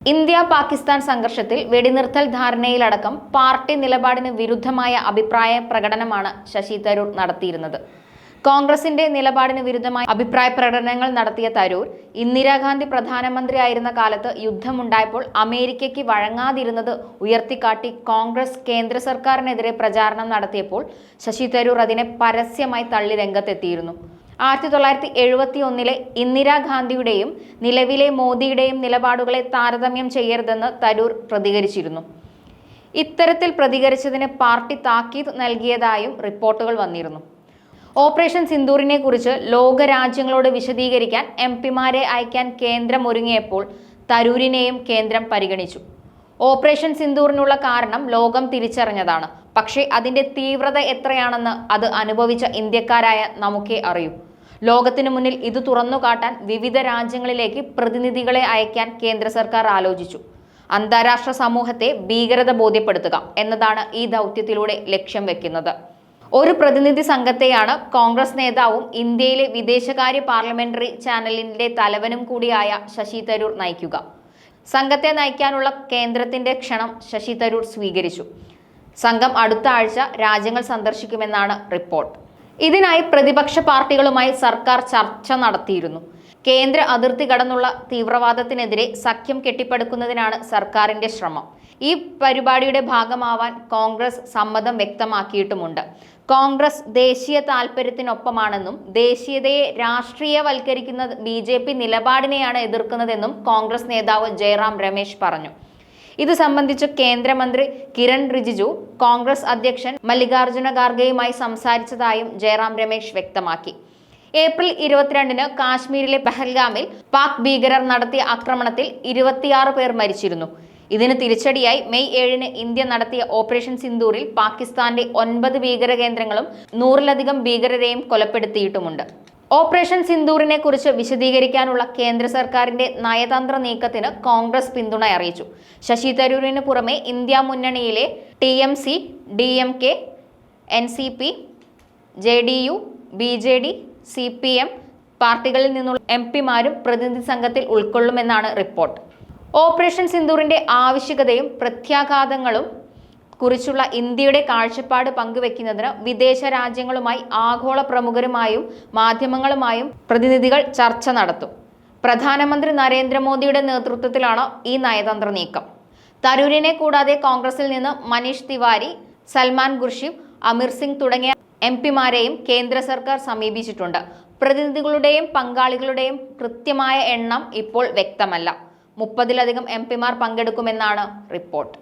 India Pakistan സംഘർഷത്തിൽ വെടിനിർത്തൽ ധാരണയിലടക്കം party നിലപാടിന് വിരുദ്ധമായ അഭിപ്രായ പ്രകടനമാണ് ശശി തരൂർ നടത്തിയിരുന്നത്. കോൺഗ്രസിന്റെ നിലപാടിന് വിരുദ്ധമായ അഭിപ്രായ പ്രകടനങ്ങൾ നടത്തിയ തരൂർ ഇന്ദിരാഗാന്ധി പ്രധാനമന്ത്രി ആയിരുന്ന കാലത്ത് യുദ്ധമുണ്ടായപ്പോൾ അമേരിക്കയ്ക്ക് വഴങ്ങാതിരുന്നത് ഉയർത്തിക്കാട്ടി കോൺഗ്രസ് കേന്ദ്ര സർക്കാരിനെതിരെ പ്രചാരണം നടത്തിയപ്പോൾ ശശി തരൂർ അതിനെ പരസ്യമായി തള്ളി രംഗത്തെത്തിയിരുന്നു ആയിരത്തി തൊള്ളായിരത്തി എഴുപത്തി ഒന്നിലെ ഇന്ദിരാഗാന്ധിയുടെയും നിലവിലെ മോദിയുടെയും നിലപാടുകളെ താരതമ്യം ചെയ്യരുതെന്ന് തരൂർ പ്രതികരിച്ചിരുന്നു. ഇത്തരത്തിൽ പ്രതികരിച്ചതിന് പാർട്ടി താക്കീത് നൽകിയതായും റിപ്പോർട്ടുകൾ വന്നിരുന്നു. ഓപ്പറേഷൻ സിന്ദൂറിനെ കുറിച്ച് ലോകരാജ്യങ്ങളോട് വിശദീകരിക്കാൻ എം പിമാരെ അയക്കാൻ കേന്ദ്രം ഒരുങ്ങിയപ്പോൾ തരൂരിനെയും കേന്ദ്രം പരിഗണിച്ചു. ഓപ്പറേഷൻ സിന്ദൂറിനുള്ള കാരണം ലോകം തിരിച്ചറിഞ്ഞതാണ്. പക്ഷേ അതിന്റെ തീവ്രത എത്രയാണെന്ന് അത് അനുഭവിച്ച ഇന്ത്യക്കാരായ നമുക്കേ അറിയൂ. ലോകത്തിനു മുന്നിൽ ഇത് തുറന്നു കാട്ടാൻ വിവിധ രാജ്യങ്ങളിലേക്ക് പ്രതിനിധികളെ അയക്കാൻ കേന്ദ്ര സർക്കാർ ആലോചിച്ചു. അന്താരാഷ്ട്ര സമൂഹത്തെ ഭീകരത ബോധ്യപ്പെടുത്തുക എന്നതാണ് ഈ ദൗത്യത്തിലൂടെ ലക്ഷ്യം വെക്കുന്നത്. ഒരു പ്രതിനിധി സംഘത്തെയാണ് കോൺഗ്രസ് നേതാവും ഇന്ത്യയിലെ വിദേശകാര്യ പാർലമെന്ററി ചാനലിന്റെ തലവനും കൂടിയായ ശശി തരൂർ നയിക്കുക. സംഘത്തെ നയിക്കാനുള്ള കേന്ദ്രത്തിന്റെ ക്ഷണം ശശി തരൂർ സ്വീകരിച്ചു. സംഘം അടുത്ത ആഴ്ച രാജ്യങ്ങൾ സന്ദർശിക്കുമെന്നാണ് റിപ്പോർട്ട്. ഇതിനായി പ്രതിപക്ഷ പാർട്ടികളുമായി സർക്കാർ ചർച്ച നടത്തിയിരുന്നു. കേന്ദ്ര അതിർത്തി കടന്നുള്ള തീവ്രവാദത്തിനെതിരെ സഖ്യം കെട്ടിപ്പടുക്കുന്നതിനാണ് സർക്കാരിന്റെ ശ്രമം. ഈ പരിപാടിയുടെ ഭാഗമാവാൻ കോൺഗ്രസ് സമ്മതം വ്യക്തമാക്കിയിട്ടുമുണ്ട്. കോൺഗ്രസ് ദേശീയ താൽപര്യത്തിനൊപ്പമാണെന്നും ദേശീയതയെ രാഷ്ട്രീയവൽക്കരിക്കുന്ന ബി ജെ പി നിലപാടിനെയാണ് എതിർക്കുന്നതെന്നും കോൺഗ്രസ് നേതാവ് ജയറാം രമേശ് പറഞ്ഞു. ഇത് സംബന്ധിച്ച് കേന്ദ്രമന്ത്രി കിരൺ റിജിജു കോൺഗ്രസ് അധ്യക്ഷൻ മല്ലികാർജുന ഖാർഗെയുമായി സംസാരിച്ചതായും ജയറാം രമേശ് വ്യക്തമാക്കി. ഏപ്രിൽ ഇരുപത്തിരണ്ടിന് കാശ്മീരിലെ പെഹൽഗാമിൽ പാക് ഭീകരർ നടത്തിയ ആക്രമണത്തിൽ ഇരുപത്തിയാറ് പേർ മരിച്ചിരുന്നു. ഇതിന് തിരിച്ചടിയായി മെയ് ഏഴിന് ഇന്ത്യ നടത്തിയ ഓപ്പറേഷൻ സിന്ദൂറിൽ പാകിസ്ഥാന്റെ ഒൻപത് ഭീകര കേന്ദ്രങ്ങളും നൂറിലധികം ഭീകരരെയും കൊലപ്പെടുത്തിയിട്ടുമുണ്ട്. ഓപ്പറേഷൻ സിന്ദൂറിനെ കുറിച്ച് വിശദീകരിക്കാനുള്ള കേന്ദ്ര സർക്കാരിന്റെ നയതന്ത്ര നീക്കത്തിന് കോൺഗ്രസ് പിന്തുണ അറിയിച്ചു. ശശി തരൂരിന് പുറമെ ഇന്ത്യ മുന്നണിയിലെ T M C D M K N C P J D U B J D C P M പാർട്ടികളിൽ നിന്നുള്ള എം പിമാരും പ്രതിനിധി സംഘത്തിൽ ഉൾക്കൊള്ളുമെന്നാണ് റിപ്പോർട്ട്. ഓപ്പറേഷൻ സിന്ദൂറിന്റെ ആവശ്യകതയും പ്രത്യാഘാതങ്ങളും കുറിച്ചുള്ള ഇന്ത്യയുടെ കാഴ്ചപ്പാട് പങ്കുവെക്കുന്നതിന് വിദേശ രാജ്യങ്ങളുമായി ആഗോള പ്രമുഖരുമായും മാധ്യമങ്ങളുമായും പ്രതിനിധികൾ ചർച്ച നടത്തും. പ്രധാനമന്ത്രി നരേന്ദ്രമോദിയുടെ നേതൃത്വത്തിലാണ് ഈ നയതന്ത്ര നീക്കം. തരൂരിനെ കൂടാതെ കോൺഗ്രസിൽ നിന്ന് മനീഷ് തിവാരി സൽമാൻ ഖുർഷിബ് അമീർ സിംഗ് തുടങ്ങിയ എം പിമാരെയും കേന്ദ്ര സർക്കാർ സമീപിച്ചിട്ടുണ്ട്. പ്രതിനിധികളുടെയും പങ്കാളികളുടെയും കൃത്യമായ എണ്ണം ഇപ്പോൾ വ്യക്തമല്ല. മുപ്പതിലധികം എം പിമാർ പങ്കെടുക്കുമെന്നാണ് റിപ്പോർട്ട്.